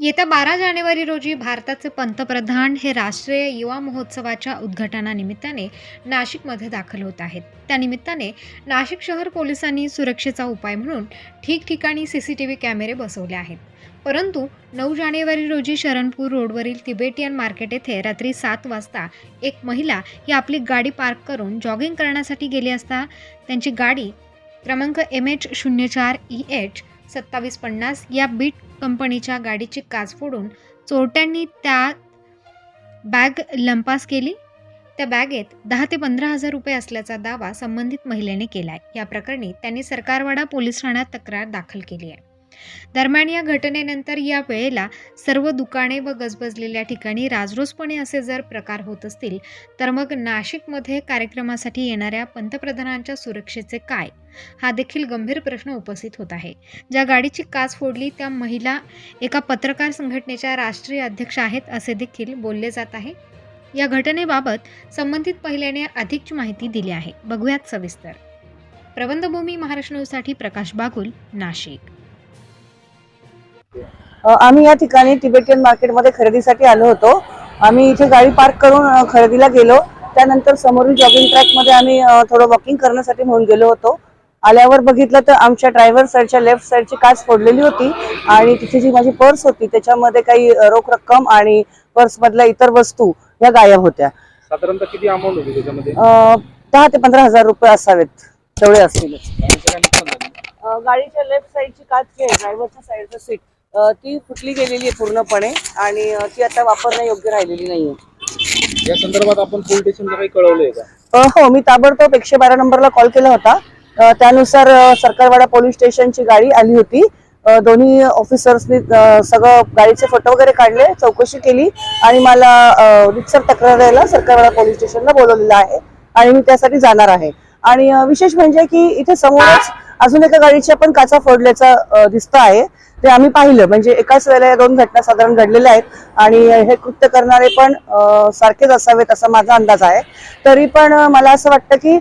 येत्या बारा जानेवारी रोजी भारताचे पंतप्रधान हे राष्ट्रीय युवा महोत्सवाच्या उद्घाटनानिमित्ताने नाशिकमध्ये दाखल होत आहेत. त्यानिमित्ताने नाशिक शहर पोलिसांनी सुरक्षेचा उपाय म्हणून ठिकठिकाणी सी सी टी व्ही कॅमेरे बसवले आहेत. परंतु नऊ जानेवारी रोजी शरणपूर रोडवरील तिबेटियन मार्केट येथे रात्री सात वाजता एक महिला ही आपली गाडी पार्क करून जॉगिंग करण्यासाठी गेली असता त्यांची गाडी क्रमांक एम एच शून्य चार ई एच सत्तावीस पन्नास या बीट कंपनीच्या गाडीची काच फोडून चोरट्यांनी त्या बॅग लंपास केली. त्या बॅगेत दहा ते पंधरा हजार रुपये असल्याचा दावा संबंधित महिलेने केला आहे या प्रकरणी त्यांनी सरकारवाडा पोलीस ठाण्यात तक्रार दाखल केली आहे. दरम्यान या घटनेनंतर या वेळेला सर्व दुकाने व गजबजलेल्या ठिकाणी राजरोसपणे असे जर प्रकार होत असतील तर मग नाशिकमध्ये कार्यक्रमासाठी येणाऱ्या पंतप्रधानांच्या सुरक्षेचे काय? हा देखील गंभीर प्रश्न उपस्थित होत आहे. ज्या गाडीची काच फोडली त्या महिला एका पत्रकार संघटनेच्या राष्ट्रीय अध्यक्ष आहेत असे देखील बोलले जात आहे. या घटनेबाबत संबंधित पहिल्याने अधिकची माहिती दिली आहे. बघूयात सविस्तर. प्रबंधभूमी महाराष्ट्र न्यूजसाठी प्रकाश बागुल नाशिक. आम्ही या ठिकाणी तिबेटियन मार्केटमध्ये खरेदीसाठी आलो होतो. आम्ही इथे गाडी पार्क करून खरेदीला गेलो. त्यानंतर समोरील जॉगिंग ट्रॅकमध्ये आम्ही थोडं वॉकिंग करण्यासाठी म्हणून गेलो होतो. आल्यावर बघितलं तर आमच्या ड्रायव्हर साईडच्या लेफ्ट साईडची काच फोडलेली होती आणि तिथे जी माझी पर्स होती त्याच्यामध्ये काही रोख रक्कम आणि पर्स मधल्या इतर वस्तू या गायब होत्या. साधारणतः किती अमाऊंट होती त्याच्यामध्ये? दहा ते पंधरा हजार रुपये असावेत. तेवढे असतीलच गाडीचं काय नुकसान झालं? अ, गाडीच्या लेफ्ट साईडची काच आहे ड्रायव्हरच्या साईडचं सीट ती फुटली गेलेली आहे पूर्णपणे आणि ती आता वापरण्यायोग्य राहिलेली नाहीये. या संदर्भात आपण पोलीस स्टेशनला काही कळवलंय का? अ, हो मी ताबडतोब एकशे बारा नंबरला कॉल केला होता. अ, त्यानुसार अ, सरकारवाडा पोलीस स्टेशनची गाडी आली होती. अ, दोन्ही ऑफिसर्सनी अ, सगळं गाडीचे फोटो वगैरे काढले चौकशी केली आणि मला अ, रितसर तक्रार द्यायला सरकारवाडा पोलीस स्टेशनला बोलवलेलं आहे आणि मी त्यासाठी जाणार आहे. आणि अ, विशेष म्हणजे की इथे समोरच अजून एका गाडीच्या पण काचा फोडल्याचा दिसतं आहे. ते आम्ही पाहिलं. म्हणजे एकाच वेळेला या दोन घटना साधारण घडलेल्या आहेत. आणि हे कृत्य करणारे पण सारखेच असावेत असा माझा अंदाज आहे. तरी पण मला असं वाटतं की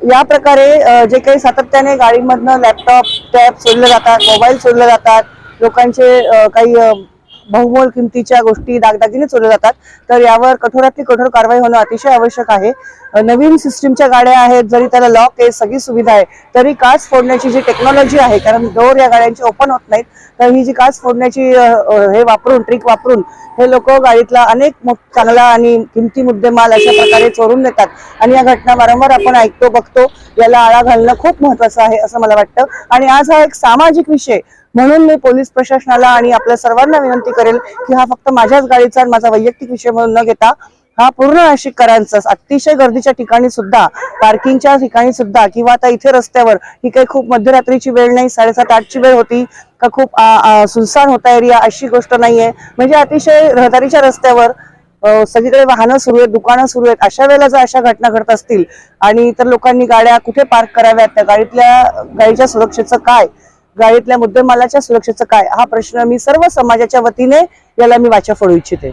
या प्रकारे जे काही सातत्याने गाडीमधनं लॅपटॉप टॅब सोडले जातात मोबाईल सोडले जातात लोकांचे काही बहुमोल किमतीच्या गोष्टी दागदागिने चोरल्या जातात. तर यावर कठोरातली कठोर कारवाई होणं अतिशय आवश्यक आहे. नवीन सिस्टीमच्या गाड्या आहेत जरी त्याला लॉक आहे सगळी सुविधा आहे तरी काच फोडण्याची जी टेक्नॉलॉजी आहे कारण डोर या गाड्यांची ओपन होत नाहीत तर ही जी काच फोडण्याची हे वापरून ट्रिक वापरून हे लोक गाडीतला अनेक चांगला आणि किमती मुद्देमाल अशा प्रकारे चोरून नेतात. आणि या घटना वारंवार आपण ऐकतो बघतो याला आळा घालणं खूप महत्वाचं आहे असं मला वाटतं. आणि आज हा एक सामाजिक विषय म्हणून मी पोलीस प्रशासनाला आणि आपल्या सर्वांना विनंती करेल की हा फक्त माझ्याच गाडीचा आणि माझा वैयक्तिक विषय म्हणून न घेता हा पूर्ण नाशिककरांचा अतिशय गर्दीच्या ठिकाणी सुद्धा पार्किंगच्या ठिकाणी सुद्धा किंवा आता इथे रस्त्यावर ही काही खूप मध्यरात्रीची वेळ नाही साडेसात आठची वेळ होती का खूप सुनसान होता एरिया अशी गोष्ट नाहीये. म्हणजे अतिशय रहदारीच्या रस्त्यावर सगळीकडे वाहनं सुरू आहेत दुकानं सुरू आहेत अशा वेळेला जर अशा घटना घडत असतील आणि इतर लोकांनी गाड्या कुठे पार्क कराव्यात त्या गाडीतल्या गाडीच्या सुरक्षेचं काय? गाडीतल्या मुद्देमालाच्या सुरक्षेचं काय? हा प्रश्न मी सर्व समाजाच्या वतीने याला मी वाचा फोडू इच्छिते.